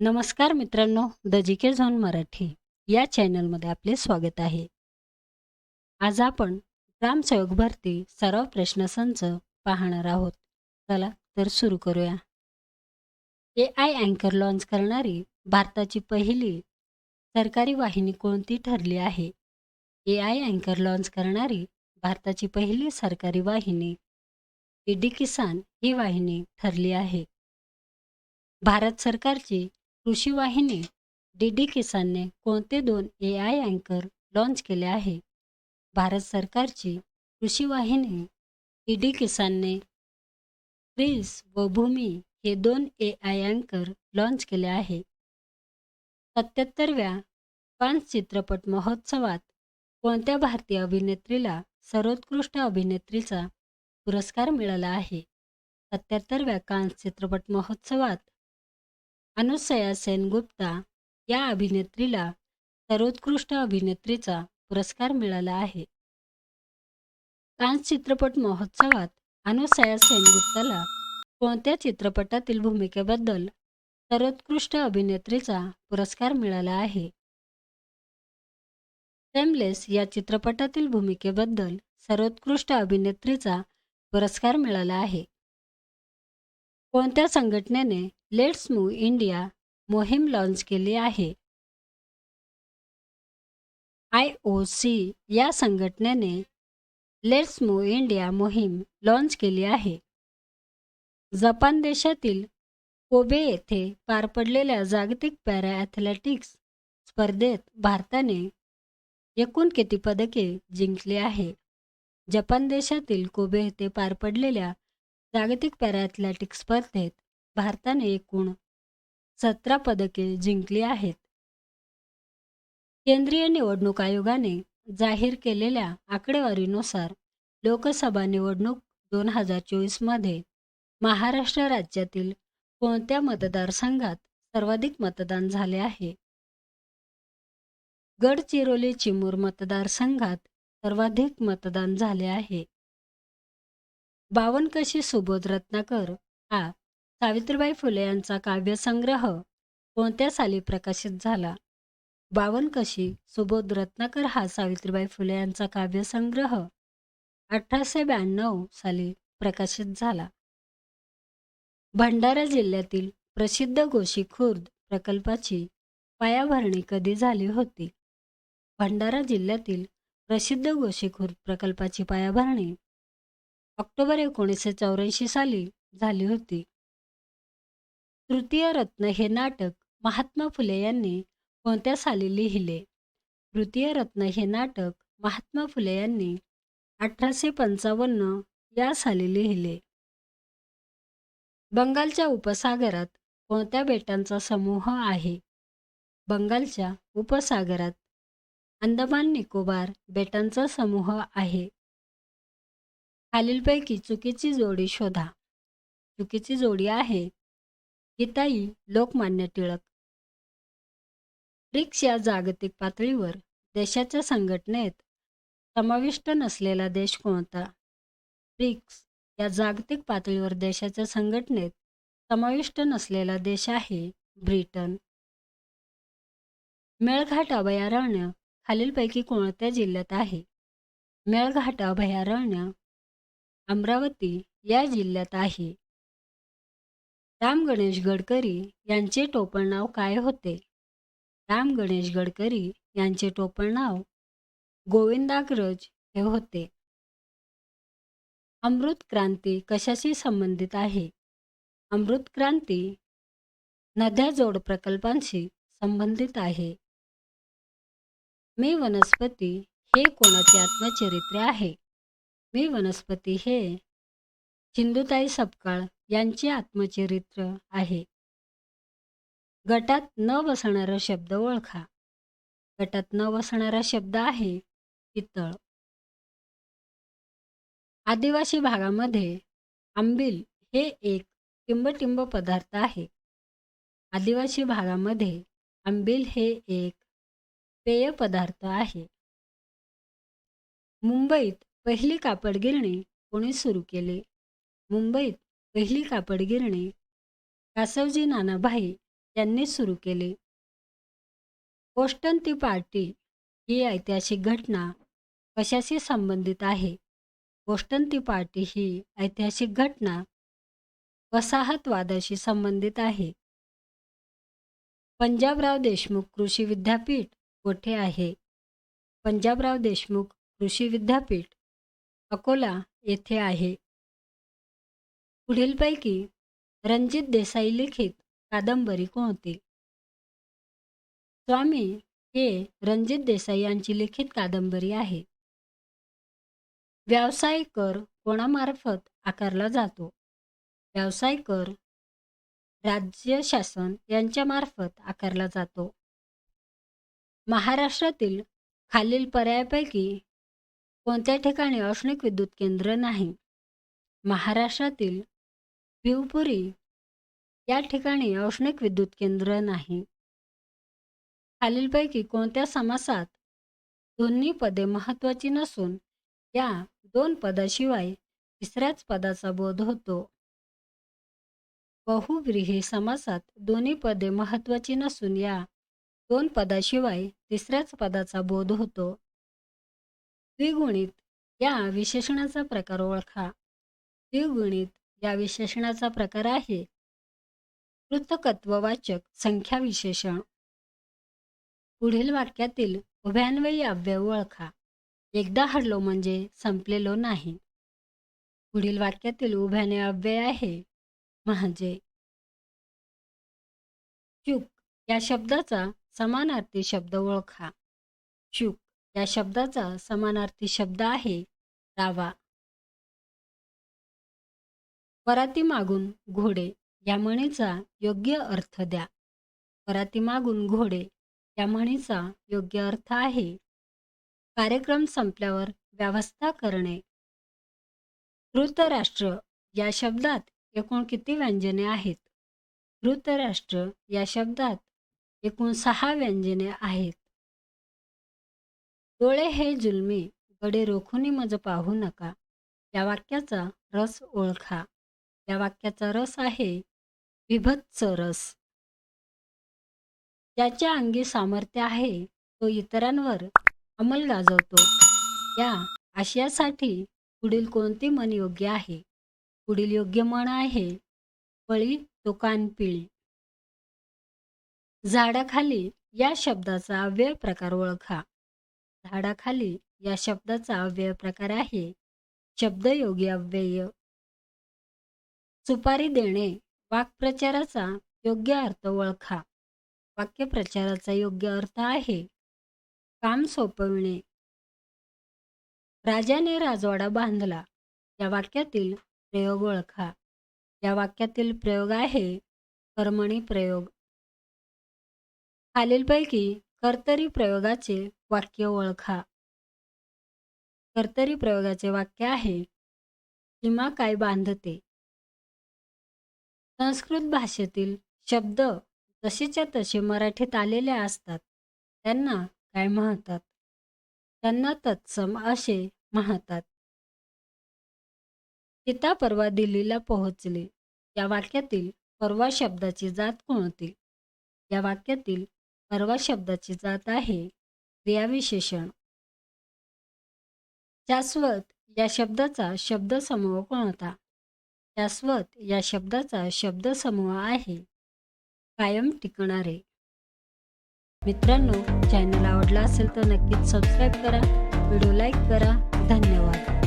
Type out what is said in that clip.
नमस्कार मित्रांनो the G K zone Marathi या चॅनलमध्ये आपले स्वागत आहे. आज आपण ग्रामसेवक भरती सराव प्रश्नसंच पाहणार आहोत. चला तर सुरू करूया. ए आय अँकर लॉन्च करणारी भारताची पहिली सरकारी वाहिनी कोणती ठरली आहे? ए आय अँकर लॉन्च करणारी भारताची पहिली सरकारी वाहिनी डी डी किसान ही वाहिनी ठरली आहे. भारत सरकारची कृषी वाहिनी डी डी किसानने कोणते दोन ए आय अँकर लॉन्च केले आहे? भारत सरकारची कृषी वाहिनी डी डी किसानने क्रिस व भूमी हे दोन ए आय अँकर लॉन्च केले आहे. सत्याहत्तरव्या कान्स चित्रपट महोत्सवात कोणत्या भारतीय अभिनेत्रीला सर्वोत्कृष्ट अभिनेत्रीचा पुरस्कार मिळाला आहे? सत्याहत्तरव्या कान्स चित्रपट महोत्सवात अनुसया सेनगुप्ता या अभिनेत्रीला सर्वोत्कृष्ट अभिनेत्रीचा पुरस्कार मिळाला आहे. कान्स चित्रपट महोत्सवात अनुसया सेनगुप्ताला कोणत्या चित्रपटातील भूमिकेबद्दल सर्वोत्कृष्ट अभिनेत्रीचा पुरस्कार मिळाला आहे? सेमलेस या चित्रपटातील भूमिकेबद्दल सर्वोत्कृष्ट अभिनेत्रीचा पुरस्कार मिळाला आहे. कोणत्या संघटनेने लेट्स मूव्ह इंडिया मोहीम लॉन्च केली आहे आय ओ सी या संघटनेने लेट्स मूव्ह इंडिया मोहीम लॉन्च केली आहे जपान देशातील कोबे येथे पार पडलेल्या जागतिक पॅरा ॲथलेटिक्स स्पर्धेत भारताने एकूण किती पदके जिंकली आहे जपान देशातील कोबे येथे पार पडलेल्या जागतिक पॅरा ॲथलेटिक्स स्पर्धेत भारताने एकूण सतरा पदके जिंकली आहेत. केंद्रीय निवडणूक आयोगाने जाहीर केलेल्या आकडेवारीनुसार लोकसभा निवडणूक दोन हजार चोवीसमध्ये महाराष्ट्र राज्यातील कोणत्या मतदारसंघात सर्वाधिक मतदान झाले आहे? गडचिरोली चिमूर मतदारसंघात सर्वाधिक मतदान झाले आहे. बावनकशी सुबोध रत्नाकर हा सावित्रीबाई फुले यांचा काव्यसंग्रह कोणत्या साली प्रकाशित झाला? बावनकशी सुबोध रत्नाकर हा सावित्रीबाई फुले यांचा काव्यसंग्रह अठराशे ब्याण्णव साली प्रकाशित झाला. भंडारा जिल्ह्यातील प्रसिद्ध गोशी खुर्द प्रकल्पाची पायाभरणी कधी झाली होती? भंडारा जिल्ह्यातील प्रसिद्ध गोशीखुर्द प्रकल्पाची पायाभरणी ऑक्टोबर एकोणीसशे चौऱ्याऐंशी साली झाली होती. तृतीय रत्न हे नाटक महात्मा फुले यांनी कोणत्या साली लिहिले? तृतीय रत्न हे नाटक महात्मा फुले यांनी अठराशे पंचावन्न या साली लिहिले. बंगालच्या उपसागरात कोणत्या बेटांचा समूह आहे? बंगालच्या उपसागरात अंदमान निकोबार बेटांचा समूह आहे. खालीलपैकी चुकीची जोडी शोधा. चुकीची जोडी आहे. गीताई लोकमान्य टिळक. ब्रिक्स या जागतिक पातळीवर देशाच्या संघटनेत समाविष्ट नसलेला देश कोणता? ब्रिक्स या जागतिक पातळीवर देशाच्या संघटनेत समाविष्ट नसलेला देश आहे ब्रिटन. मेळघाट अभयारण्य खालीलपैकी कोणत्या जिल्ह्यात आहे? मेळघाट अभयारण्य अमरावती या जिल्ह्यात आहे. राम गणेश गडकरी यांचे टोपण नाव काय होते? राम गणेश गडकरी यांचे टोपण नाव गोविंदाग्रज हे होते. अमृत क्रांती कशाशी संबंधित आहे? अमृत क्रांती नद्या जोड प्रकल्पांशी संबंधित आहे. मी वनस्पती हे कोणाचे आत्मचरित्र आहे? मी वनस्पती हे सिंधुताई सपकाळ यांचे आत्मचरित्र आहे. गटात न बसणारा शब्द ओळखा. गटात न बसणारा शब्द आहे पितळ. आदिवासी भागामध्ये आंबील हे एक टिंबटिंब पदार्थ आहे. आदिवासी भागामध्ये आंबील हे एक पेय पदार्थ आहे. मुंबईत पहिली कापड गिरणी कोणी सुरू केली? मुंबईत पहिली कापड गिरणी कासवजी नानाभाई यांनी सुरू केले. पोस्टन ती पार्टी ही ऐतिहासिक घटना कशाशी संबंधित आहे? बोस्टन ती पार्टी ही ऐतिहासिक घटना वसाहतवादाशी संबंधित आहे. पंजाबराव देशमुख कृषी विद्यापीठ कोठे आहे? पंजाबराव देशमुख कृषी विद्यापीठ अकोला येथे आहे. पुढीलपैकी रणजित देसाई लिखित कादंबरी कोणती स्वामी हे रणजित देसाई यांची लिखित कादंबरी आहे. व्यवसाय कर कोणामार्फत आकारला जातो? व्यवसाय कर राज्य शासन यांच्यामार्फत आकारला जातो. महाराष्ट्रातील खालील पर्यायापैकी कोणत्या ठिकाणी औष्णिक विद्युत केंद्र नाही? महाराष्ट्रातील भिवपुरी या ठिकाणी औष्णिक विद्युत केंद्र नाही. खालीलपैकी कोणत्या समासात दोन्ही पदे महत्त्वाची नसून या दोन पदाशिवाय तिसऱ्याच पदाचा बोध होतो. बहुव्रीही समासात दोन्ही पदे महत्त्वाची नसून या दोन पदाशिवाय तिसऱ्याच पदाचा बोध होतो. द्विगुणित या विशेषणाचा प्रकार ओळखा. द्विगुणित या विशेषणाचा प्रकार आहे. पृथकत्ववाचक संख्या विशेषण. पुढील वाक्यातील उभ्यान्वयी अव्यय ओळखा. एकदा हरलो म्हणजे संपलेलो नाही. पुढील वाक्यातील उभ्याने अव्यय आहे. म्हणजे चूक या शब्दाचा समानार्थी शब्द ओळखा. चूक या शब्दाचा समानार्थी शब्द आहे. रावा. पराती मागून घोडे या म्हणीचा योग्य अर्थ द्या. पराती मागून घोडे या म्हणीचा योग्य अर्थ आहे. कार्यक्रम संपल्यावर व्यवस्था करणे. धृतराष्ट्र या शब्दात एकूण किती व्यंजने आहेत? धृतराष्ट्र या शब्दात एकूण सहा व्यंजने आहेत. डोळे हे जुलमी गडे रोखुनी मज पाहू नका. या वाक्याचा रस ओळखा. या वाक्याचा रस आहे. विभत्स रस. ज्याच्या अंगी सामर्थ्य आहे तो इतरांवर अंमल गाजवतो. या आशयासाठी पुढील कोणती मन योग्य आहे? पुढील योग्य मन आहे पळी तो कानपिळी झाडाखाली या शब्दाचा अव्यय प्रकार ओळखा. झाडाखाली या शब्दाचा अव्यय प्रकार आहे. शब्दयोगी अव्यय. सुपारी देणे वाक्प्रचाराचा योग्य अर्थ ओळखा. वाक्यप्रचाराचा योग्य अर्थ आहे काम सोपविणे. राजाने राजवाडा बांधला या वाक्यातील प्रयोग ओळखा. या वाक्यातील प्रयोग आहे कर्मणी प्रयोग. खालीलपैकी कर्तरी प्रयोगाचे वाक्य ओळखा. कर्तरी प्रयोगाचे वाक्य आहे सीमा काय बांधते? संस्कृत भाषेतील शब्द जसेच्या तसे मराठीत आलेले असतात. त्यांना काय म्हणतात? त्यांना तत्सम असे म्हणतात. सीता परवा दिल्लीला पोहोचली. या वाक्यातील परवा शब्दाची जात कोणती? या वाक्यातील परवा शब्दाची जात आहे क्रियाविशेषण. शाश्वत या शब्दाचा शब्दसमूह कोणता? शाश्वत या शब्दाचा शब्दसमूह आहे. कायम टिकणारे. मित्रांनो चॅनल आवडला असेल तर नक्कीच सबस्क्राईब करा व्हिडिओ लाईक करा. धन्यवाद.